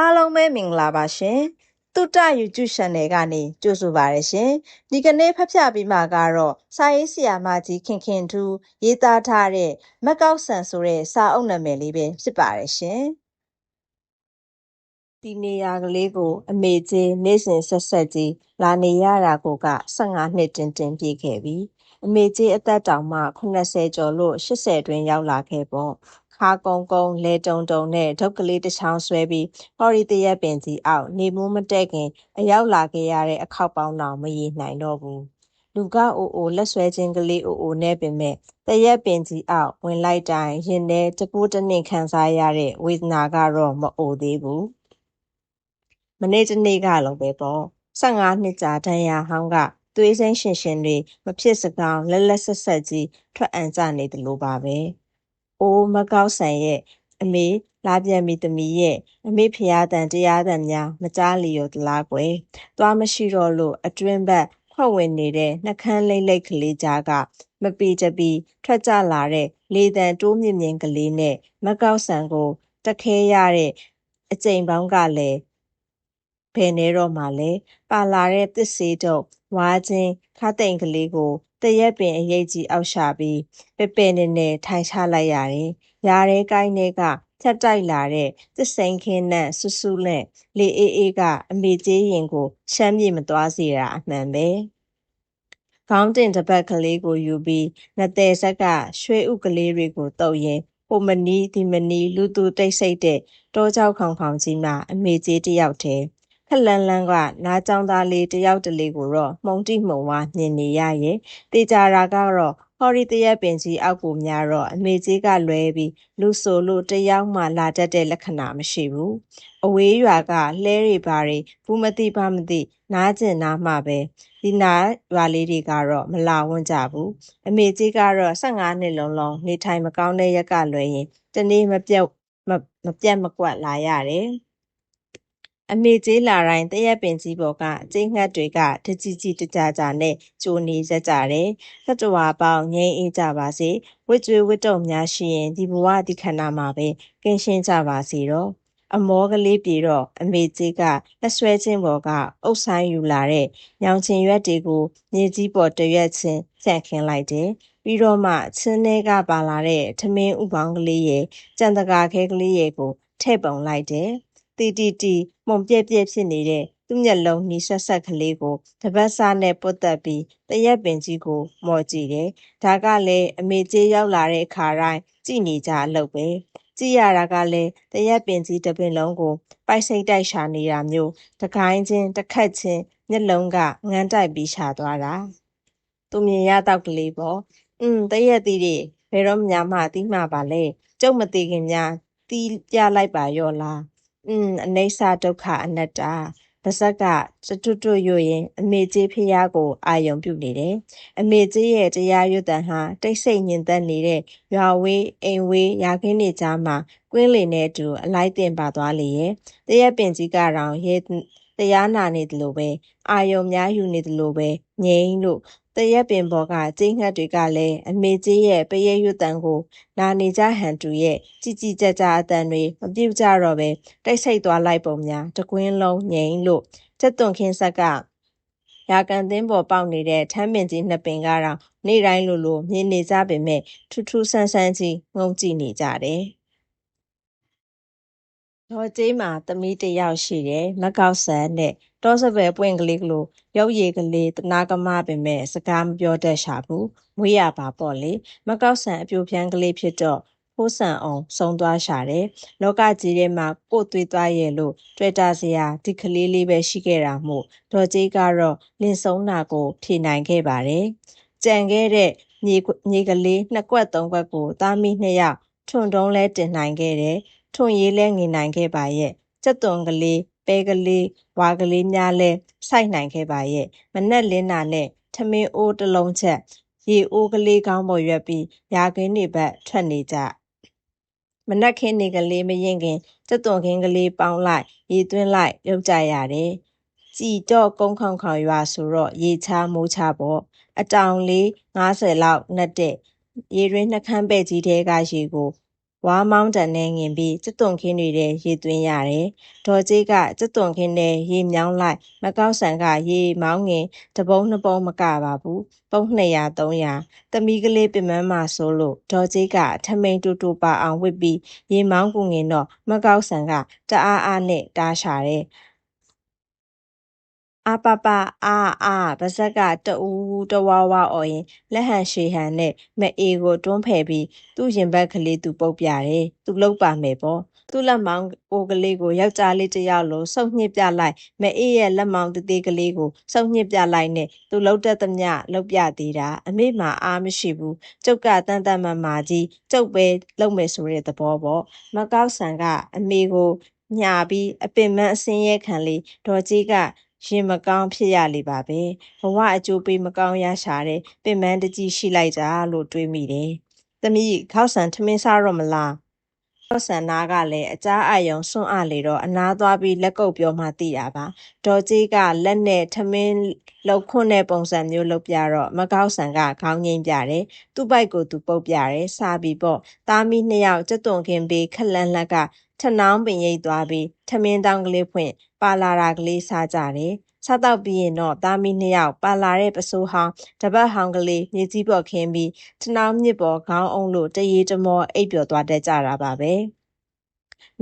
အားလုံးပဲမင်္ဂလာပါရှင်။တုတ္တ YouTube Channel ကနေကြိုဆိုပါရရှင်။ဒီကနေ့ဖတ်ပြပေးမှာကတော့စာရေးဆရာမကြီးခင်ခင်ထူးရေးသားထားတဲ့မက်ကောက်ဆန်ဆိုတဲ့စာအုပ်နာမည်လေးပဲဖြစ်ပါရရှင်။ဒီနေရာကလေးကို အမေကြီးနေ့စဉ်ဆက်ဆက်ကြီးလာနေရတာကိုက15နှစ်တင်တင်ပြည့်ခဲ့ပြီ။အမေကြီးအသက်တောင်မှ80ကျော်လို့80တွင်ရောက်လာခဲ့ပေါ့ ခါကုံကုံလဲတုံတုံနဲ့ဒုတ်ကလေးတစ်ချောင်းဆွဲပြီးဟော်ရီတရက်ပင်ကြီးအောက်နေမိုးမတက်ခင်အရောက်လာခဲ့ရတဲ့အခောက်ပေါင်းတော်မရည်နိုင်တော့ဘူးလူကအိုအိုလက်ဆွဲခြင်းကလေးအိုအိုနဲ့ပင်မဲ့တရက်ပင်ကြီးအောက်ဝင်လိုက်တိုင်းရင်ထဲတပိုးတနင့်ခံစားရတဲ့ဝေဒနာကတော့မအိုသေးဘူးမနေ့တနေ့ကလုံးပဲပေါ့15နှစ်ကြာတန်ရာဟောင်းကသွေးစိမ်းရှင်ရှင်တွေမဖြစ်စကောင်းလက်လက်ဆက်ဆက်ကြီးထွက်အံကြနေတယ်လို့ပါပဲ။ အိုးမကောက်ဆန်ရဲ့အမေ လာပြန်ပြီသမီးရဲ့အမေဖျားတန်တရားတန်များ မကြားလီရောတလားကွယ် သွားမရှိတော့လို့ အတွင်းဘက်ဖွဲ့ဝင်နေတဲ့ နှကန်းလိမ့်လိမ့်ကလေးကြားက မပီတပီထွက်ကြလာတဲ့ လေတံတိုးမြင့်မြင့်ကလေးနဲ့ မကောက်ဆန်ကို တခဲရတဲ့အကြိမ်ပေါင်းကလည်း ဘယ်နေတော့မှလဲ ပါလာတဲ့သစ်စေးတော့ဝါချင်းခါတိန်ကလေးကို တရက်ပင်အရေးကြီးအောက်ရှာပြီးပဲ့ပဲ့နဲ့နဲ့ထိုင်ချလိုက်ရတယ်။ရာထဲကိုင်းထဲကဖြတ်တိုက်လာတဲ့သစ်စိန်ခင်းနဲ့ဆူဆူနဲ့လေအေးအေးကအမေကြီးရင်ကိုရှမ်းပြေမသွားစေတာအမှန်ပဲ။ခေါင်းတင်တစ်ပတ်ကလေးကိုယူပြီးနတဲ့ဆက်ကရွှေဥကလေးတွေကိုတုပ်ရင်ဟိုမနီးဒီမနီးလူသူတိတ်ဆိတ်တဲ့တောကြောက်ခေါင်ခေါင်ကြီးမှအမေကြီးတယောက်တည်း ခက်လန်းလန်းကနားကြောင်သားလေးတယောက်တလေကိုတော့မှုန်တိမှုန်ဝါမြင်နေရရဲ့တေချာတာကတော့ဟော်ရီတရက်ပင်ကြီးအောက်ကိုများတော့အမေကြီးကလွဲပြီးလူဆိုလို့တယောက်မှလာတတ်တဲ့လက္ခဏာမရှိဘူးအဝေးရွာကလှဲတွေပါတွေဘူးမသိပါမသိနားကျင်နားမှပဲဒီနားရွာလေးတွေကတော့မလာဝန်းကြဘူးအမေကြီးကတော့15နှစ်လုံးလုံးနေထိုင်မကောင်းတဲ့ရက်ကလွဲရင်တနေ့မပြတ်မပြတ်မကွက်လာရတယ် အမေကြီးလာတိုင်းတရက်ပင်ကြီးပေါ်က ကျိငှက်တွေက တကြီးကြီးတကြကြနဲ့ ကြိုနေကြကြတယ်။သတ္တဝါပေါင်း ငြိမ်းအေးကြပါစေ။ဝစ်ကြွေးဝစ်တုံများရှိရင် ဒီဘဝဒီခန္ဓာမှာပဲ ကင်းရှင်းကြပါစေတော့။အမောကလေးပြေတော့ အမေကြီးက လက်ဆွဲချင်းပေါ်က အုပ်ဆိုင်ယူလာတဲ့ ညောင်ချင်ရွက်တွေကို မြေကြီးပေါ်တရွက်ချင်း ဖြန့်ခင်းလိုက်တယ်။ပြီးတော့မှ ချင်းထဲကပါလာတဲ့ ထမင်းဥပေါင်းကလေးရဲ့ကြံတကာခဲကလေးရဲ့ကို ထည့်ပုံလိုက်တယ်။ တီတီတီမှုန်ပြက်ပြက်ဖြစ်နေတဲ့သူ့မျက်လုံးနီးဆက်ဆက်ကလေးကိုတပတ်စားနဲ့ပုတ်တက်ပြီးတရက်ပင်ကြီးကိုမော်ကြည့်တယ်။ဒါကလည်းအမေကြီးရောက်လာတဲ့အခါတိုင်းကြည်နေကြအလုပ်ပဲ။ကြည့်ရတာကလည်းတရက်ပင်ကြီးတစ်ပင်လုံးကိုပိုက်စိတ်တိုက်ရှာနေတာမျိုးတကိုင်းချင်းတစ်ခတ်ချင်းမျက်လုံးကငန်းတိုက်ပြီးရှာသွားတာ။သူမြင်ရတော့ကလေးပေါ့။อืมတရက်တီးတွေဘယ်တော့မှမှတီးမှပါလဲ။ကျုပ်မသိခင်များတီးပြလိုက်ပါရော့လား။ อืมအနိစ္စဒုက္ခအနတ္တပါဇက်ကတွတ်တွတ်ရွရင်အမေကြီးဖျားကို အာယုံပြုနေတယ်အမေကြီးရဲ့တရားရွတ်တန်ဟာတိတ်ဆိတ်ညင်သက်နေတဲ့ရွာဝေးအိမ်ဝေးရာခင်းနေကြမှာကွင်းလင်နဲ့တူအလိုက်တင်ပါသွားလေရဲ့တရက်ပင်ကြီးကတော့ရဲတရားနာနေတယ်လို့ပဲအာယုံများယူနေတယ်လို့ပဲငြိမ်းလို့တရက်ပင်ပေါ်ကကျင်းငှက်တွေကလည်းအမေကြီးရဲ့ပရဲရွတ်တန်ကိုနာနေကြဟန်တူရဲ့ကြည်ကြည်ကြကြအတန်တွေမပြုတ်ကြတော့ပဲတိတ်ဆိတ်သွားလိုက်ပုံများတကွင်းလုံးငြိမ်းလို့ချက်သွန်ခင်းဆက်ကရာကန်သင်းပေါ်ပေါက်နေတဲ့ထမ်းပင်ကြီးနှစ်ပင်ကတော့နေ့တိုင်းလိုလိုမြင်နေကြပေမဲ့ထူးထူးဆန်းဆန်းကြီးငုံကြည့်နေကြတယ် ဒေါ်ကျေးမှာသမီးတစ်ယောက်ရှိတယ်မကောက်ဆန်တဲ့တောစပယ်ပွင့်ကလေးကလိုရုပ်ရည်ကလေးတနာကမပင်မဲ့စကားမပြောတတ်ရှာဘူးမွေးရပါပေါ့လေမကောက်ဆန်အပြိုဖြန်းကလေးဖြစ်တော့ဖိုးဆန်အောင်ဆုံးသွားရှာတယ်လောကကြီးထဲမှာကို့သွေးသွားရဲ့လို့တွေ့တာစရာဒီကလေးလေးပဲရှိခဲ့တာမို့ဒေါ်ကြီးကတော့လင်ဆုံးနာကိုဖြေနိုင်ခဲ့ပါတယ်ကြံခဲ့တဲ့မြေမြေကလေးနှစ်ကွက်သုံးကွက်ကိုသားမိနှစ်ယောက်ထွန်တုံးလဲတင်နိုင်ခဲ့တယ် ထွန်ရေးလဲငင်နိုင်ခဲ့ပါရဲ့စက်သွန်ကလေးပဲကလေးဝါကလေးများလဲစိုက်နိုင်ခဲ့ပါရဲ့မနက်လင်းနာနဲ့ထမင်းအိုးတစ်လုံးချက်ရေအိုးကလေးကောင်းပေါ်ရွက်ပြီးရာခင်းတွေဘက်ထွက်နေကြမနက်ခင်းနေကလေးမရင်ခင်စက်သွန်ခင်းကလေးပေါင်းလိုက်ရေသွင်းလိုက်ပြုတ်ကြရတယ်ကြည်တော့ကုန်းခေါင်ခေါင်ရွာဆိုတော့ရေချားမိုးချပေါ့အတောင်လေး90လောက်နှက်တဲ့ရေရင်းနှကန်းပဲ့ကြီးတဲကရေကို ဝါမောင်းတန်နဲ့ငင်ပြီးကျွတ်သွန်ခင်းတွေထဲရေသွင်းရတယ်။ဒေါ်ကြီးကကျွတ်သွန်ခင်းထဲရေမြောင်းလိုက်မကောက်ဆန်ကရေမောင်းငင်တပုံးနှစ်ပုံးမကပါဘူး။ပုံ200 300သမီးကလေးပင်မမှာဆိုလို့ဒေါ်ကြီးကထမိန်တူတူပါအောင်ဝစ်ပြီးရေမောင်းကူငင်တော့မကောက်ဆန်ကတအားအားနဲ့တားရှာတယ်။ အာပပအာအာပါဇက်ကတူတဝါဝါအော်ရင်လက်ဟန်ရှေဟန်နဲ့မအေကိုတွန်းဖယ်ပြီးသူ့ရင်ဘတ်ကလေးသူပုတ်ပြတယ်သူလုတ်ပါမယ်ပေါ့သူ့လက်မောင်းအိုကလေးကိုယောက်ျားလေးတစ်ယောက်လိုစုပ်ညှစ်ပြလိုက်မအေးရဲ့လက်မောင်းတသေးကလေးကိုစုပ်ညှစ်ပြလိုက်နဲ့သူလုတ်တတ်သမျှလုတ်ပြသေးတာအမေမှာအားမရှိဘူးကျုပ်ကတန်တန်မာမာကြီးကျုပ်ပဲလုတ်မယ်ဆိုတဲ့သဘောပေါ့မကောက်ဆန်ကအမေကိုညာပြီးအပင်မအစင်းရဲခံလေးဒေါ်ကြီးက ရင်မကောင်းဖြစ်ရလေပါပဲဘဝအကျိုးပေးမကောင်းရရှာတဲ့ပင်မတကြီးရှိလိုက်တာလို့တွေးမိတယ်။သမီးခောက်ဆန်ထမင်းစားတော့မလားခောက်ဆန်နာကလည်းအကြားအယုံစွန့်အလေတော့အနာသွားပြီးလက်ကုပ်ပြောမှသိတာပါဒေါ်ကြီးကလက်နဲ့ထမင်းလောက်ခွန်းတဲ့ပုံစံမျိုးလုပ်ပြတော့မကောက်ဆန်ကခေါင်းငိမ့်ပြတယ်သူ့ဘိုက်ကိုသူပုတ်ပြတယ်စားပြီးပေါ့သားမီးနှစ်ယောက်ကြက်သွန်ခင်းပေးခက်လန်းလက်ကထနောင်းပင်ရိပ်သွားပြီးထမင်းတောင်းကလေးဖွင့် ပါလာတာကလေးစားကြတယ်စားတော့ပြီးရင်တော့သားမီးနှစ်ယောက်ပါလာတဲ့ပစိုးဟောင်းတပတ်ဟောင်းကလေးမြေကြီးပေါ်ခင်းပြီးထနောင်းမြစ်ပေါ်ခေါင်းအုံလို့တရေတမောအိပ်ပျော်သွားတတ်ကြတာပါပဲ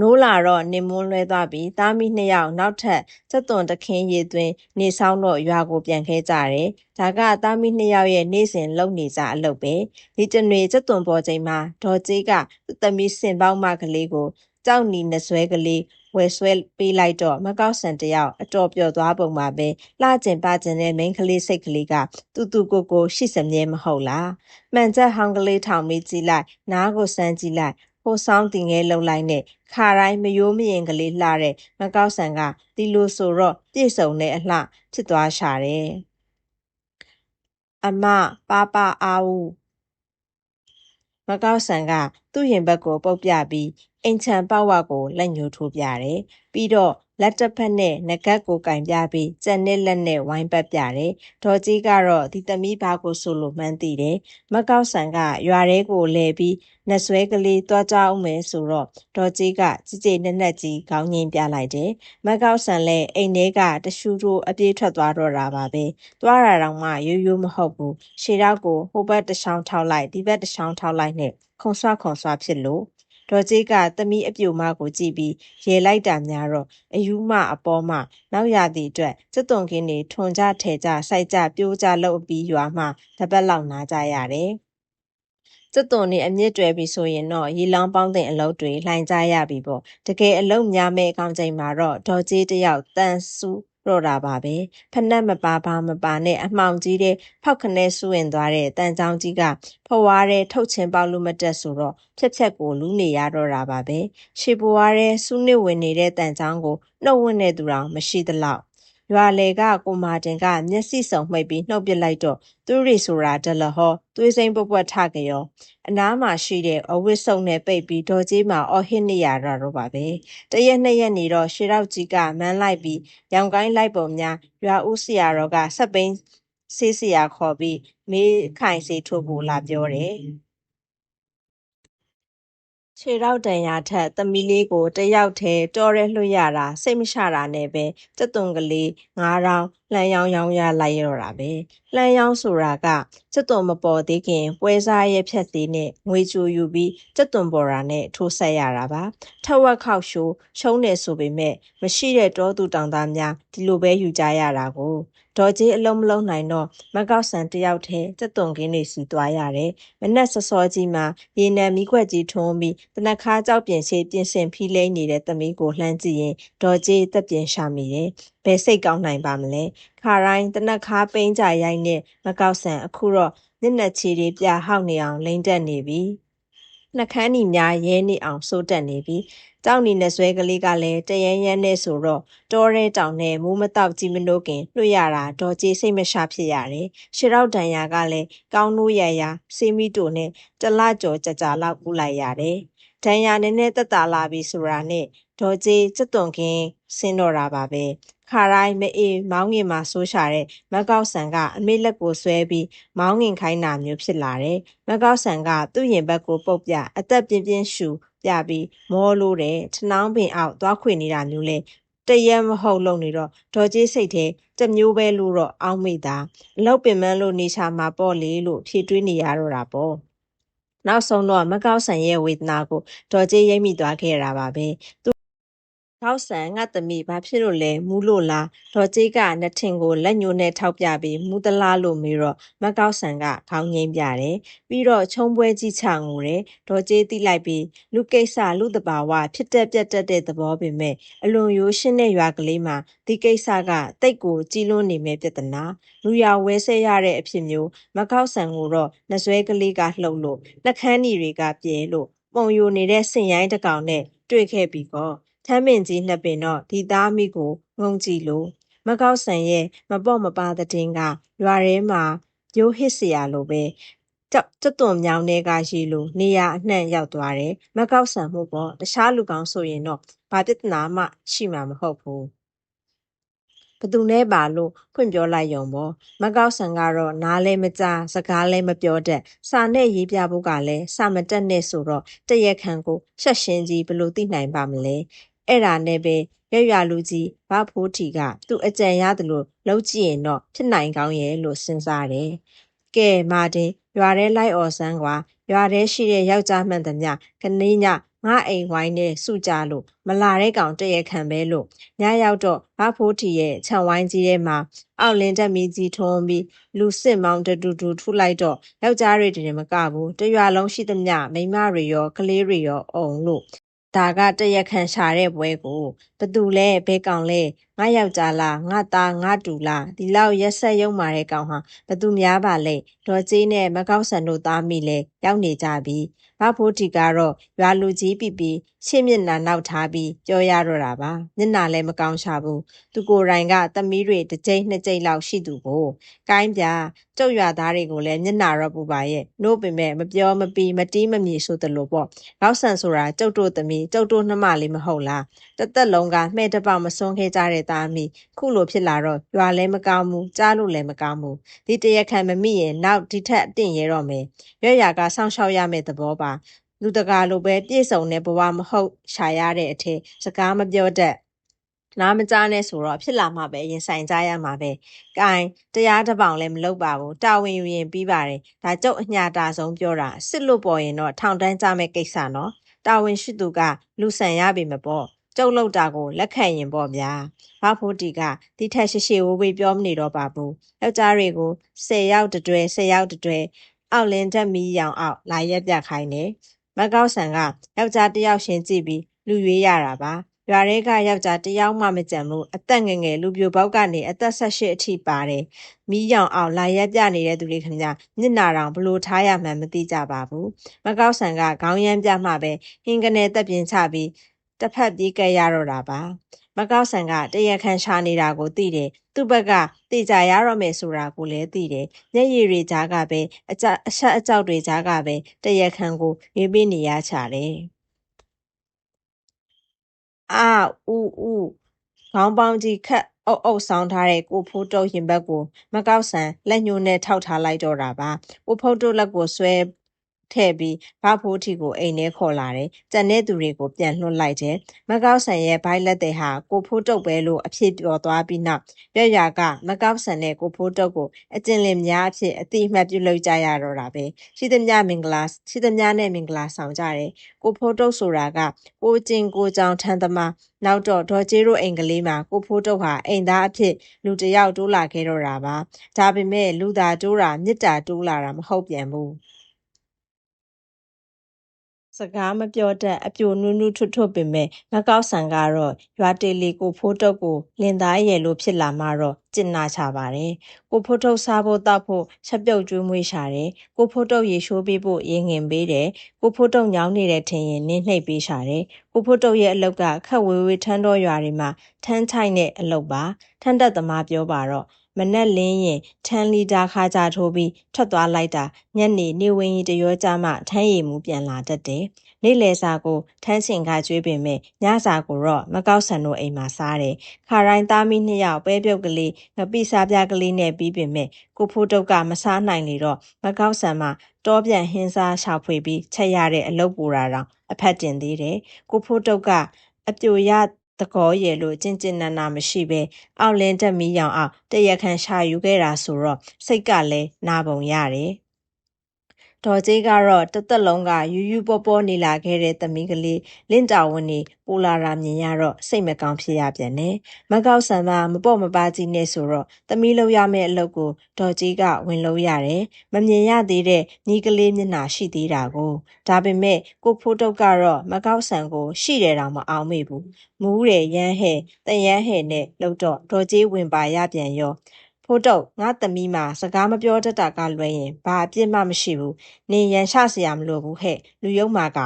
နိုးလာတော့နေမွန်းလွဲသွားပြီးသားမီးနှစ်ယောက်နောက်ထပ်စက်သွန်တခင်းရေသွင်းနေဆောင်တော့ရွာကိုပြန်ခဲကြတယ်။ဒါကသားမီးနှစ်ယောက်ရဲ့နေ့စဉ်လုပ်နေကြအလုပ်ပဲ။ဒီတနွေစက်သွန်ပေါ်ချိန်မှာဒေါ်ကြီးကသူ့သမီးစင်ပေါင်းမကလေးကို ကြောက်နီနှဆွဲကလေးဝယ်ဆွဲပေးလိုက်တော့မကောက်ဆန်တယောက်အတော်ပျော်သွားပုံပါပဲလှကျင်ပကျင်တဲ့မိန်းကလေးစိတ်ကလေးကတူတူကိုကိုရှိစမြဲမဟုတ်လားမှန်ချက်ဟောင်းကလေးထောင်မိကြည့်လိုက်နားကိုစမ်းကြည့်လိုက်ဟိုဆောင်တင်ငယ်လှုပ်လိုက်နဲ့ခါတိုင်းမယိုးမရင်ကလေးလှတဲ့မကောက်ဆန်ကတီလိုဆိုတော့ပြည့်စုံတဲ့အလှဖြစ်သွားရှာတယ်အမပါပါအာဝူ မကောက်ဆန်က သူ့ရင်ဘက်ကို ပုတ်ပြပြီး အိမ်ချံပေါက်ဝကို လက်ညှိုးထိုးပြတယ်။ပြီးတော့ လက်တစ်ဖက်နဲ့ငကတ်ကိုကင်ပြပြီးကြက်နဲ့လက်နဲ့ဝိုင်းပတ်ပြတယ်။ဒေါ်ကြီးကတော့ဒီသမီးဘာကိုဆိုလို့မှန်းသိတယ်။မကောက်ဆန်ကရွာထဲကိုလဲပြီးနှဆွဲကလေးတွားကြအောင်မယ်ဆိုတော့ဒေါ်ကြီးကကြည်ကြည်နက်နက်ကြီးခေါင်းငင်းပြလိုက်တယ်။မကောက်ဆန်လည်းအိမ်ထဲကတရှူထိုးအပြေးထွက်သွားတော့တာပါပဲ။သွားတာတော့မှရိုးရိုးမဟုတ်ဘူး။ရှေတော့ကိုဟိုဘက်တစ်ချောင်းထောက်လိုက်ဒီဘက်တစ်ချောင်းထောက်လိုက်နဲ့ခုံဆွခုံဆွဖြစ်လို့ ဒေါ်ကြီးက သမီးအပြိုမကိုကြည့်ပြီးရေလိုက်တာများတော့အယူမအပေါ်မှနောက်ရသည့်အတွက်စက်သွန်ကင်းတွေ ထွန်ကြထဲကြစိုက်ကြပြိုးကြလှုပ်ပြီး ရွာမှတပတ်လောက်နားကြရတယ်စက်သွန်နေအမြင့်တွယ်ပြီဆိုရင်တော့ ရေလောင်းပေါင်းတဲ့အလုပ်တွေ လှိုင်ကြရပြီပေါ့ တကယ်အလုပ်များမဲ့အကောင့်ချိန်မှာတော့ ဒေါ်ကြီးတယောက်တန်ဆူ တော့တာပါပဲဖက်နှက်မပါပါမပါနဲ့အမှောင်ကြီးတဲ့ဖောက်ခနဲဆူဝင်သွားတဲ့တန်ချောင်းကြီးကဖွားတဲ့ထုတ်ချင်းပေါက်လို့မတက်ဆိုတော့ဖြက်ဖြက်ကိုလူးနေရတော့တာပါပဲရှေပွားတဲ့စူးနစ်ဝင်နေတဲ့တန်ချောင်းကိုနှုတ်ဝင်နေသူတော်မရှိသလောက် ရွာလေကကိုမာတင်ကမျက်စိစုံမှိတ်ပြီးနှုတ်ပစ်လိုက်တော့သူရီဆိုတာဒလဟောသွေးစိမ့်ပွက်ပွက်ထကြရောအနားမှာရှိတဲ့အဝစ်စုံနဲ့ပိတ်ပြီးဒေါ်ကြီးမှာအော်ဟစ်နေရတာတော့ပါပဲတရက်နှစ်ရက်နေတော့ရှေရောက်ကြီးကမန်းလိုက်ပြီးရောင်ကိုင်းလိုက်ပုံများရွာဦးဆရာတော်ကဆက်ပိန်းဆေးဆရာခေါ်ပြီးမေးခိုင်စေထိုးဖို့လာပြောတယ် ခြေထောက်တန်ရာထက် သမီးလေးကိုတယောက်တည်း တောထဲလွှတ်ရတာ စိတ်မချတာနဲ့ပဲ ကြက်သွန်ကလေးငါးတောင် လှမ်းရောင်းရောင်းရလိုက်ရတာပဲလှမ်းရောင်းဆိုတာကကြက်သွန်မပေါ်သေးခင်ပွဲစားရဲ့ဖြက်သေးနဲ့ငွေကြိုယူပြီးကြက်သွန်ပေါ်တာနဲ့ထိုးဆက်ရတာပါထက်ဝက်ခောက်ရှိုးရှုံးနေဆိုပေမဲ့မရှိတဲ့တောသူတောင်သားများဒီလိုပဲယူကြရတာကိုဒေါ်ကြီးအလုံးမလုံးနိုင်တော့မကောက်ဆန်တယောက်တည်းစက်သွန်ကင်းတွေစီသွားရတယ်။မနက်စောစောကြီးမှာရေနံမီးခွက်ကြီးထွန်းပြီးတနခါကြောက်ပြင်ရှိပြင်ဆင်ဖီးလိမ့်နေတဲ့သမီးကိုလှမ်းကြည့်ရင်ဒေါ်ကြီးတက်ပြင်ရှာမိတယ်။ ဘယ်စိတ်ကောင်းနိုင်ပါမလဲ။ခါတိုင်းတနခါပိန်းကြရိုက်နဲ့မကောက်ဆန်အခုတော့မျက်နှာချီတွေပြဟောက်နေအောင်လိမ့်တက်နေပြီ။နှခမ်းနီများရဲနေအောင်စိုးတက်နေပြီတောက်နီနဲ့ဆွဲကလေးကလည်းတရန်ရန်နဲ့ဆိုတော့တောရဲတောင်နဲ့မိုးမတောက်ကြီးမနိုးခင်လွှတ်ရတာဒေါ်ကြီးစိတ်မရှာဖြစ်ရတယ်။ရှီရောက်တန်ယာကလည်းကောင်းနိုးရရစေမီတိုနဲ့တလကြော်ကြကြလောက်ကူလိုက်ရတယ်။ဒန်ယာနည်းနည်းတက်တာလာပြီဆိုတာနဲ့ဒေါ်ကြီးစက်သွန်ခင်းဆင်းတော့တာပါပဲ ခါရိုင်းမအေးမောင်းငင်မှာဆိုးရှာတဲ့မကောက်ဆန်ကအမေလက်ကိုဆွဲပြီးမောင်းငင်ခိုင်းတာမျိုးဖြစ်လာတယ်။မကောက်ဆန်ကသူ့ရင်ဘက်ကိုပုတ်ပြအသက်ပြင်းပြင်းရှူပြပြီးမောလို့တဲ့ထနောင်းပင်အောက်သွားခွေနေတာမျိုးလဲတရက်မဟုတ်လုံနေတော့ဒေါ်ကြီးစိတ်ထဲတမျိုးပဲလို့တော့အောင်းမိတာအလောက်ပင်မန်းလို့နေချာမှာပေါ့လေလို့ဖြေတွေးနေရတော့တာပေါ့နောက်ဆုံးတော့မကောက်ဆန်ရဲ့ဝေဒနာကိုဒေါ်ကြီးရိပ်မိသွားခဲ့တာပါပဲသူ ထောက်ဆန်ငါသမီး ဘာဖြစ်လို့လဲ မူးလို့လား ဒေါ်ကြီးကနှထင်ကို လက်ညှိုးနဲ့ထောက်ပြပြီး မူးတလားလို့မေးတော့ မကောက်ဆန်ကခေါင်းငိမ့်ပြတယ် ပြီးတော့ ချုံပွဲကြီးချငိုတယ် ဒေါ်ကြီးတိလိုက်ပြီးလူကိစ္စ လူတဘာဝ ဖြစ်တက်ပြတ်တက်တဲ့သဘောပင်မဲ့ အလွန်ရိုးရှင်းတဲ့ရွာကလေးမှာ ဒီကိစ္စကတိတ်ကို ကြီးလွန်းနေမဲ့ပြဿနာ လူရဝဲဆဲရတဲ့အဖြစ်မျိုး မကောက်ဆန်ကိုတော့နှစွဲကလေးကလှုပ်လို့ နှကန်းညီတွေက ပြဲလို့ ပုံယိုနေတဲ့စင်ရိုင်းတစ်ကောင်နဲ့ တွေ့ခဲ့ပြီးတော့ ထမ်းပင်ကြီးနှစ်ပင်တော့ဒီသားမိကိုငုံကြည့်လို့မကောက်ဆန်ရဲ့မပေါ့မပါတဲ့တင်ကရွာထဲမှာရိုးဟစ်စရာလိုပဲကြောက်တွတ်မြောင်းတဲ့ကရေလိုနေရာအနှံ့ရောက်သွားတယ်မကောက်ဆန်မှုပေါ့တခြားလူကောင်ဆိုရင်တော့ဘာပြဿနာမှရှိမှာမဟုတ်ဘူးဘသူနဲ့ပါလို့ဖွင့်ပြောလိုက်ရုံပေါ့မကောက်ဆန်ကတော့နားလဲမကြားစကားလဲမပြောတတ်စာနဲ့ရေးပြဖို့ကလည်းစာမတက်နဲ့ဆိုတော့တရက်ခံကိုရှက်ရှင်းကြီးဘလို့သိနိုင်ပါမလဲ အဲ့ဒါနဲ့ပဲရွရွလူကြီးဘာဖိုးထီက သူ့အကြံရတယ်လို့လှုပ်ကြည့်ရင်တော့ဖြစ်နိုင်ကောင်းရဲ့လို့စဉ်းစားတယ်ကဲမာတင်ရွာထဲလိုက်អော်ဆန်းကွာရွာထဲရှိတဲ့ယောက်ျားမှန်သမျှခဏင်းညငါအိမ်ဝိုင်းနဲ့စုကြလို့မလာတဲ့ကောင်တရက်ခံပဲလို့ညရောက်တော့ဘာဖိုးထီရဲ့ခြံဝိုင်းကြီးထဲမှာအောက်လင်းတက်မီကြီးထုံးပြီးလူစစ်မောင်းတတူတူထုလိုက်တော့ယောက်ျားတွေတည်းမကဘူးတရွာလုံးရှိသမျှမိန်းမတွေရောကလေးတွေရောအုံလို့ ဒါကတရက်ခံရှာတဲ့ပွဲကိုဘသူလဲဘဲကောင်လဲ ငါယောက်ျားလားငါသားငါတူလားဒီလောက်ရက်ဆက်ရုံမာတဲ့ကောင်ဟာဘသူများပါလဲဒေါ်ကြီးနဲ့မကောက်ဆန်တို့သားမိလဲရောက်နေကြပြီဘဖိုးတီကတော့ရွာလူကြီးပြပြရှေ့မျက်နှာနောက်ထားပြီးပြောရတော့တာပါမျက်နှာလည်းမကောင်းချဘူးသူကိုယ်တိုင်ကသမီးတွေတစ်ကြိမ်နှစ်ကြိမ်လောက်ရှိသူကိုကိုင်းပြကျုပ်ရွာသားတွေကိုလည်းမျက်နှာတော့ပူပါရဲ့နို့ပင်မဲ့မပြောမပီမတီးမမြည်ဆိုသလိုပေါ့ကောက်ဆန်ဆိုတာကျုပ်တို့သမီးကျုပ်တို့နှမလေးမဟုတ်လားတသက်လုံးကမှဲ့တပေါက်မစွန်းခဲ့ကြတဲ့သားမိခုလိုဖြစ်လာတော့ရွာလည်းမကောင်းဘူးကြားလို့လည်းမကောင်းဘူးဒီတရက်ခံမမိရင်နောက်ဒီထက်အင့်ရဲတော့မယ်ရွက်ရကစောင့်ရှောက်ရမယ့်သဘောပါလူတကာလိုပဲပြည့်စုံတဲ့ဘဝမဟုတ်ရှာရတဲ့အထက်စကားမပြောတတ်နားမကြားနဲ့ဆိုတော့ဖြစ်လာမှပဲရင်ဆိုင်ကြရမှာပဲ။ကိုင်းတရားတစ်ပောင်လည်းမလုပ်ပါဘူး။တာဝန်ယူရင်ပြီးပါတယ်။ဒါကျုပ်အညာတာဆုံးပြောတာစစ်လို့ပေါ်ရင်တော့ထောင်တန်းကြမဲ့ကိစ္စနော်။တာဝန်ရှိသူကလူဆန်ရပြီမပေါ့။ ကျုပ်လောက်တာကိုလက်ခံရင်ပေါ့ဗျာ။ဘာဖို့တီကဒီထက်ရှိရှိဝေးဝေးပြောမနေတော့ပါဘူး။ယောက်ျားတွေကို10ယောက်တတွဲ10ယောက်တတွဲအောက်လင်းတက်မီရောင်အောက်လာရက်ပြခိုင်းတယ်။မကောက်ဆန်ကယောက်ျားတစ်ယောက်ရှင်ကြည့်ပြီးလူရွေးရတာပါ။ရွာထဲကယောက်ျားတစ်ယောက်မှမကြံဘူးအသက်ငယ်ငယ်လူပြိုပေါက်ကနေအသက်၁၈အထိပါတယ်။မီးရောင်အောင်လာရက်ပြနေတဲ့သူတွေခင်ဗျာမျက်နာတောင်ဘလို့ထားရမှန်းမသိကြပါဘူး။မကောက်ဆန်ကခေါင်းရမ်းပြမှပဲဟင်းကနေတက်ပြင်းချပြီး တစ်ဖက်ပြေးကဲရတော့တာပါ။မကောက်ဆန်ကတရက်ခန့်ရှာနေတာကိုသိတယ်သူ့ဘက်ကတေချာရတော့မယ်ဆိုတာကိုလည်းသိတယ်မျက်ရည်တွေကြားကပဲအကြအဆက်အကြောက်တွေကြားကပဲတရက်ခန့်ကိုရွေးပေးနေရချတယ်အာဦးဦးခေါင်းပေါင်းကြီးခက်အုပ်အုပ်ဆောင်းထားတဲ့ကိုဖိုးတုပ်ရင်ဘက်ကိုမကောက်ဆန်လက်ညှိုးနဲ့ထောက်ထားလိုက်တော့တာပါကိုဖိုးတုပ်လက်ကိုဆွဲ ထည့်ပြီးဘာဖိုးထီကိုအိမ်ထဲခေါ်လာတယ်။ကြံတဲ့သူတွေကိုပြန်လွှတ်လိုက်တယ်။မကောက်ဆန်ရဲ့ဘိုက်လက်တွေဟာကိုဖိုးတုပ်ပဲလို့အဖြစ်ပြောသွားပြီးနောက်ရွက်ရွာကမကောက်ဆန်နဲ့ကိုဖိုးတုပ်ကိုအကျဉ်လင်များအဖြစ်အတိအမှတ်ပြုလုပ်ကြရတော့တာပဲ။ရှိသမျှမင်္ဂလာရှိသမျှနဲ့မင်္ဂလာဆောင်ကြတယ်။ကိုဖိုးတုပ်ဆိုတာကကိုကျင်ကိုကြောင်ထမ်းသမားနောက်တော့ဒေါ်ကျေးတို့အိမ်ကလေးမှာကိုဖိုးတုပ်ဟာအိမ်သားအဖြစ်လူတစ်ယောက်တိုးလာခဲ့တော့တာပါ။ဒါပေမဲ့လူသားတိုးတာမြစ်တာတိုးလာတာမဟုတ်ပြန်ဘူး။ စကားမပြောတတ်အပြိုနူးနူးထွတ်ထွတ်ပင်မဲ့မကောက်ဆန်ကတော့ရွာတေလီကိုဖိုးတုပ်ကိုလင်သားရဲ့လို့ဖြစ်လာမှတော့ကျင်နာချပါတယ်။ကိုဖိုးတုပ်စားဖို့တောက်ဖို့ချက်ပြုတ်ကျွေးမွေးရှာတယ်။ကိုဖိုးတုပ်ရေရှိုးပေးဖို့ရေငင်ပေးတယ်။ကိုဖိုးတုပ်ညောင်းနေတဲ့ထင်ရင်နင်းနှိပ်ပေးရှာတယ်။ကိုဖိုးတုပ်ရဲ့အလုတ်ကခက်ဝေးဝေးထန်းတော်ရွာတွေမှာထန်းချိုက်တဲ့အလုတ်ပါ။ထန်းတက်သမားပြောပါတော့ မနက်လင်းရင်ထန်းလီတာခါကြထိုးပြီးထွက်သွားလိုက်တာညနေနေဝင်ရီတရောကြမှထန်းရည်မူပြန်လာတတ်တယ်နေ့လယ်စာကိုထန်းချင်ကကျွေးပေမဲ့ညစာကိုတော့မကောက်ဆန်တို့အိမ်မှာစားတယ်ခါတိုင်းသားမီးနှစ်ယောက်ပဲပြုတ်ကလေးငပိစားပြားကလေးနဲ့ပြီးပေမဲ့ကိုဖိုးတုတ်ကမစားနိုင်လေတော့မကောက်ဆန်မှာတောပြန်ဟင်းစားရှာဖွေပြီးချက်ရတဲ့အလုပ်ပူတာတောင်အဖက်တင်သေးတယ်ကိုဖိုးတုတ်ကအပြိုရ တကောရယ်လို့ကျင်ကျင်နာနာမရှိပဲအောက်လင်းတက်မီရောင်အောင်တရခန်ရှာယူခဲ့တာဆိုတော့စိတ်ကလည်းနာပုံရတယ် ဒေါ်ကြီးကတော့တသက်လုံးကယူယူပေါ်ပေါ်နေလာခဲ့တဲ့သမီးကလေးလင့်တာဝန်နေပူလာတာမြင်ရတော့စိတ်မကောင်းဖြစ်ရပြန်တယ်။မကောက်ဆန်မမပေါ့မပါကြီးနဲ့ဆိုတော့သမီးလောက်ရမယ့်အလုပ်ကိုဒေါ်ကြီးကဝင်လို့ရတယ်။မမြင်ရသေးတဲ့ညီကလေးမျက်နှာရှိသေးတာကိုဒါပေမဲ့ကိုဖိုးတုတ်ကတော့မကောက်ဆန်ကိုရှိတယ်တောင်မအောင်မေ့ဘူး။မူးတယ်ရမ်းဟဲ့တန်ရမ်းဟဲ့နဲ့လှုပ်တော့ဒေါ်ကြီးဝင်ပါရပြန်ရော ဖိုးတုတ်ငါသမီးမှာစကားမပြောတတ်တာကလွဲရင်ဘာအပြစ်မှမရှိဘူးနင်ရန်ချစရာမလိုဘူးဟဲ့လူယုံမာက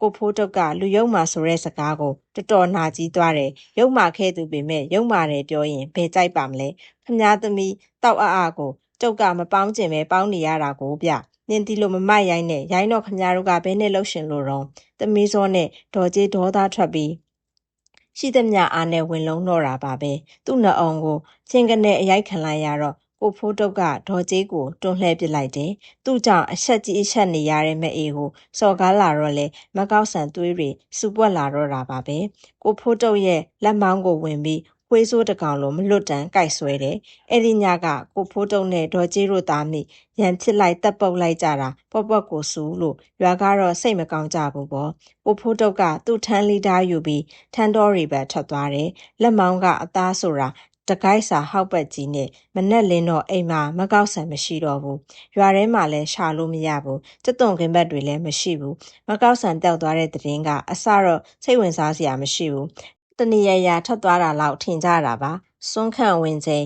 ကိုဖိုးတုတ်ကလူယုံမာဆိုတဲ့စကားကိုတော်တော်နာကြီးသွားတယ်ယုံမာခဲ့သူပေမဲ့ယုံမာတယ်ပြောရင်ဘယ်ကြိုက်ပါမလဲခမားသမီးတောက်အအကိုကျုပ်ကမပေါင်းကျင်ပဲပေါင်းနေရတာကိုဗျနင်ဒီလိုမမိုက်ရိုင်းနဲ့ရိုင်းတော့ခမားတို့ကဘယ်နဲ့လှုပ်ရှင်လို့တော့သမီးစောနဲ့ဒေါ်ကြီးဒေါသားထွက်ပြီး ရှိသမျှအားနဲ့ဝင်လုံးတော့တာပါပဲသူ့နှအောင်ကိုချင်းကနေအရိုက်ခံလိုက်ရတော့ကိုဖိုးတုတ်ကဒေါ်ကြီးကိုတွန်းလှဲပစ်လိုက်တယ်သူ့ကြောင့်အဆက်ကြီးအဆက်နေရတဲ့မအေးကိုစော်ကားလာတော့လေမကောက်ဆန်သွေးတွေစူပွက်လာတော့တာပါပဲကိုဖိုးတုတ်ရဲ့လက်မောင်းကိုဝင်ပြီး ခွေးစိုးတကောင်လိုမလွတ်တမ်းကြိုက်ဆွဲတယ်အဲ့ဒီညကကိုဖိုးတုတ်နဲ့ဒေါ်ကြီးတို့သားမိရန်ဖြစ်လိုက်တက်ပုတ်လိုက်ကြတာပော့ပော့ကိုစူးလို့ရွာကတော့စိတ်မကောင်းကြဘူးပေါ့ကိုဖိုးတုတ်ကသူ့ထန်းလေးဓာတ်ယူပြီးထန်းတော်ရီပဲထွက်သွားတယ်လက်မောင်းကအသားဆိုတာတကိုက်စာဟောက်ပတ်ကြီးနဲ့မနဲ့လင်းတော့အိမ်မှာမကောက်ဆန်မရှိတော့ဘူးရွာထဲမှာလည်းရှာလို့မရဘူးစက်သွန်ကင်ဘတ်တွေလည်းမရှိဘူးမကောက်ဆန်တောက်သွားတဲ့တရင်ကအစတော့စိတ်ဝင်စားစရာမရှိဘူး တနေရရာထွက်သွားတာလောက်ထင်ကြတာပါစွန်းခန့်ဝင်ချိန်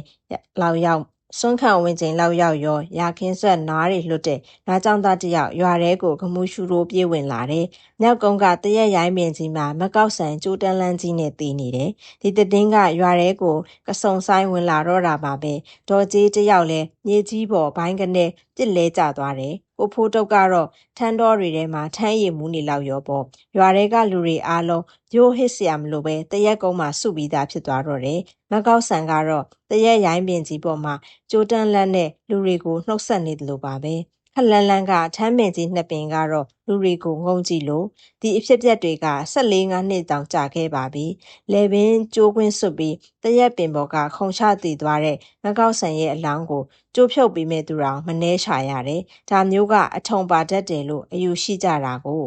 လောက်ရောက်စွန်းခံဝင်ချိန်လောက်ရောက်ရောရာခင်းဆက်နားတွေလွတ်တဲ့နားကြောင်သားတယောက်ရွာထဲကိုဂမှုရှူရိုးပြေးဝင်လာတယ်။မြောက်ကုန်းကတရက်ရိုင်းပင်ကြီးမှာမကောက်ဆန်ကျိုးတန်းလန်းကြီးနဲ့တည်နေတယ်။ဒီတည်င်းကရွာထဲကိုကစုံဆိုင်ဝင်လာတော့တာပါပဲ။ဒေါ်ကြီးတယောက်လဲမြေကြီးပေါ်ဘိုင်းကနေပြစ်လဲကျသွားတယ်။ ။ကိုဖိုးတုတ်ကတော့ထန်းတော်တွေထဲမှာထန်းရည်မူးနေလောက်ရောပေါ့။ရွာတွေကလူတွေအားလုံးရိုးဟစ်စရာမလိုပဲတရက်ကုန်းမှာစုပြီးသားဖြစ်သွားတော့တယ်။မကောက်ဆန်ကတော့တရက်ရိုင်းပင်ကြီးပေါ်မှာကြိုးတန်းလက်နဲ့လူတွေကိုနှုတ်ဆက်နေတယ်လို့ပါပဲ။ လန်လန်ကထမ်းပင်ကြီးနှစ်ပင်ကတော့လူတွေကိုငုံကြည့်လို့ဒီအဖြစ်ပြက်တွေက14ငါးနှစ်တောင်ကြာခဲ့ပါပြီ။လေပင်ကျိုးကွင်းစွပ်ပြီးတရက်ပင်ပေါ်ကခုံချတည်သွားတဲ့မကောက်ဆန်ရဲ့အလောင်းကိုကျိုးဖြုတ်ပြီးမဲ့သူတော်မနှဲချရတယ်။ဒါမျိုးကအထုံပါတတ်တယ်လို့အယူရှိကြတာကို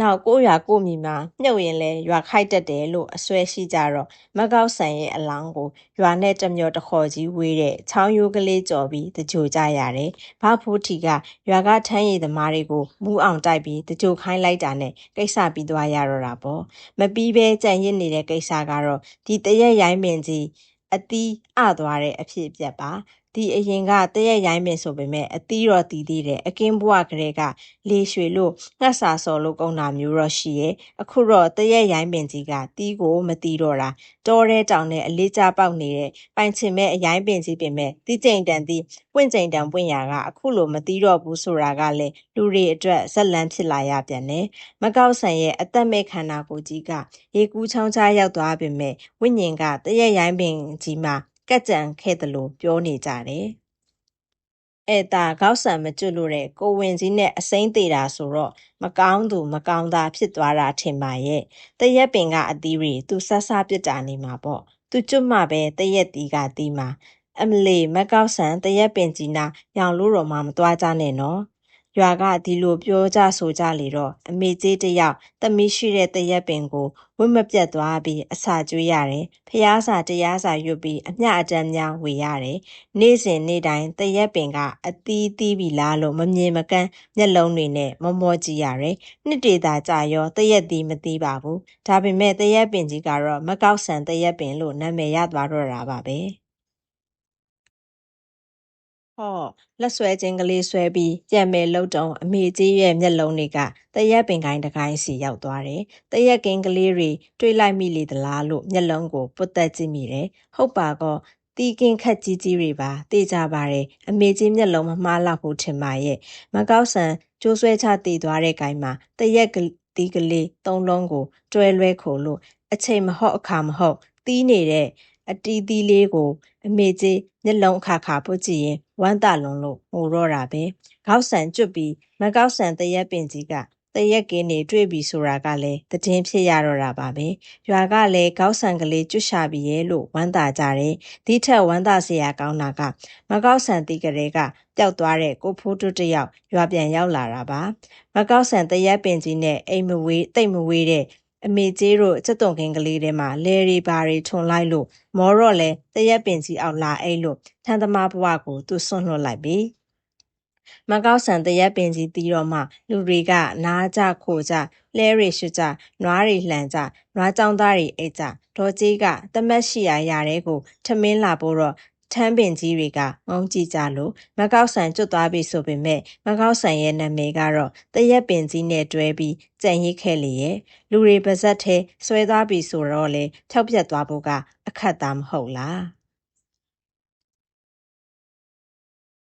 နောက်ကိုရွာကိုမိမှာမြုပ်ရင်လဲရွာခိုက်တက်တယ်လို့အစွဲရှိကြတော့မကောက်ဆန်ရဲ့အလောင်းကိုရွာနဲ့တမျောတခေါ်ကြီးဝေးတဲ့ချောင်းရိုးကလေးကြော်ပြီးတကြိုကြရတယ်။ဘာဖိုးထီကရွာကထမ်းရည်သမားတွေကိုမူးအောင်တိုက်ပြီးတကြိုခိုင်းလိုက်တာနဲ့ကိစ္စပြီးသွားရတော့တာပေါ့။မပြီးပဲကြံရစ်နေတဲ့ကိစ္စကတော့ဒီတရက်ရိုင်းပင်ကြီးအတီးအသွားတဲ့အဖြစ်အပျက်ပါ ဒီအရင်ကတရက်ရိုင်းပင်ဆိုပေမဲ့အသီးတော့တီးသေးတယ်အကင်းဘွားကလေးကလေရွှေလို့ငှက်စာစော်လို့ကုန်းတာမျိုးတော့ရှိရဲ့အခုတော့တရက်ရိုင်းပင်ကြီးကတီးကိုမတီးတော့တာတောထဲတောင်နဲ့အလေးကျပေါက်နေတဲ့ပိုင်ချင်မဲ့အရိုင်းပင်ကြီးပင်မဲ့တီးကြိမ်တန်တီးပွင့်ကြိမ်တန်ပွင့်ရာကအခုလိုမတီးတော့ဘူးဆိုတာကလည်းလူတွေအတွက်ဇက်လန်းဖြစ်လာရပြန်တယ်မကောက်ဆန်ရဲ့အသက်မဲ့ခန္ဓာကိုယ်ကြီးကရေကူးချောင်းချရောက်သွားပေမဲ့ဝိညာဉ်ကတရက်ရိုင်းပင်ကြီးမှာ ကက်ကြံခဲ့တယ်လို့ပြောနေကြတယ်။အဲ့ဒါကောက်ဆံမကျွတ်လို့တဲ့ကိုဝင်ကြီးနဲ့အစိမ့်သေးတာဆိုတော့မကောင်းသူမကောင်းသားဖြစ်သွားတာထင်ပါရဲ့။တရက်ပင်ကအသီးတွေသူဆဆပြစ်တာနေမှာပေါ့။သူကျွတ်မှပဲတရက်တီးကတီးမှာအမလီမကောက်ဆန်တရက်ပင်ကြီးနာရောင်လို့တော့မှမသွားကြနဲ့နော်။ ရွာကဒီလိုပြောကြဆိုကြလေတော့အမေကြီးတယောက်သမီးရှိတဲ့တရက်ပင်ကိုဝတ်မပြတ်သွားပြီးအစာကျွေးရတယ်။ဖျားစာတရားစာရွတ်ပြီးအမျှအတမ်းများဝေရတယ်။နေ့စဉ်နေ့တိုင်းတရက်ပင်ကအသီးသီးပြီလားလို့မမြင်မကန်းမျက်လုံးတွေနဲ့မောမောကြည့်ရတယ်။နှစ်တေသာကြာရောတရက်သီးမသီးပါဘူး။ဒါပေမဲ့တရက်ပင်ကြီးကတော့မကောက်ဆန်တရက်ပင်လို့နာမည်ရသွားတော့တာပါပဲ။ ဟော့လက်ဆွဲချင်းကလေးဆွဲပြီးကြံမယ်လှုပ်တုံအမေကြီးရဲ့မျက်လုံးတွေကတရက်ပင်ကိုင်းတကိုင်းစီရောက်သွားတယ်။တရက်ကင်းကလေးတွေတွေးလိုက်မိလေသလားလို့မျက်လုံးကိုပုတ်တက်ကြည့်မိတယ်။ဟုတ်ပါကောတီးကင်းခက်ကြီးကြီးတွေပါတေးကြပါတယ်အမေကြီးမျက်လုံးမမှားလောက်ဘူးထင်ပါရဲ့မကောက်ဆန်ကျိုးဆွဲချတည်သွားတဲ့ကိုင်းမှာတရက်တီးကလေးသုံးလုံးကိုတွဲလွဲခိုလို့အချိန်မဟုတ်အခါမဟုတ်တီးနေတဲ့အတီးသီးလေးကို အမေကြီးမျက်လုံးအခါခါပုတ်ကြည့်ရင် ဝမ်းသာလွန်လို့ငိုတော့တာပဲခေါက်ဆန်ကျွတ်ပြီးမကောက်ဆန်တရက်ပင်ကြီးကတရက်ကင်းနေတွေ့ပြီဆိုတာကလည်းတည်င်းဖြစ်ရတော့တာပါပဲရွာကလည်းကောက်ဆန်ကလေးကျွတ်ရှာပြီရဲ့လို့ဝမ်းသာကြတယ်ဒီထက်ဝမ်းသာစရာကောင်းတာကမကောက်ဆန်တီးကလေးကပျောက်သွားတဲ့ကိုဖိုးတွတ်တယောက်ရွာပြန်ရောက်လာတာပါမကောက်ဆန်တရက်ပင်ကြီးနဲ့အိမ်မဝေးတိတ်မဝေးတဲ့ အမေကြီးတို့စက်တုံခင်းကလေးထဲမှာလဲရီပါရီထွန်လိုက်လို့မော်တော့လဲတရက်ပင်ကြီးအောင်လာအိတ်လို့ထန်းသမားဘဝကိုသူဆွန့်လွတ်လိုက်ပြီမကောက်ဆန်တရက်ပင်ကြီးတီးတော့မှလူတွေကနားကြခိုကြလဲရီရှုကြနွားရီလှန်ကြနွားကြောင်သားရီအိတ်ကြဒေါ်ကြီးကတမက်ရှိရာရာတဲ့ကိုထမင်းလာဖို့တော့ ထမ်းပင်ကြီးတွေကငုံကြည့်ကြလို့မကောက်ဆန်ကျွတ်သွားပြီဆိုပေမဲ့မကောက်ဆန်ရဲ့နာမည်ကတော့တရက်ပင်ကြီးနဲ့တွဲပြီးကြံ့ရစ်ခဲ့လေရဲ့လူတွေပါဇက်ထဲဆွဲသွားပြီဆိုတော့လေဖြောက်ပြက်သွားဖို့ကအခက်သားမဟုတ်လား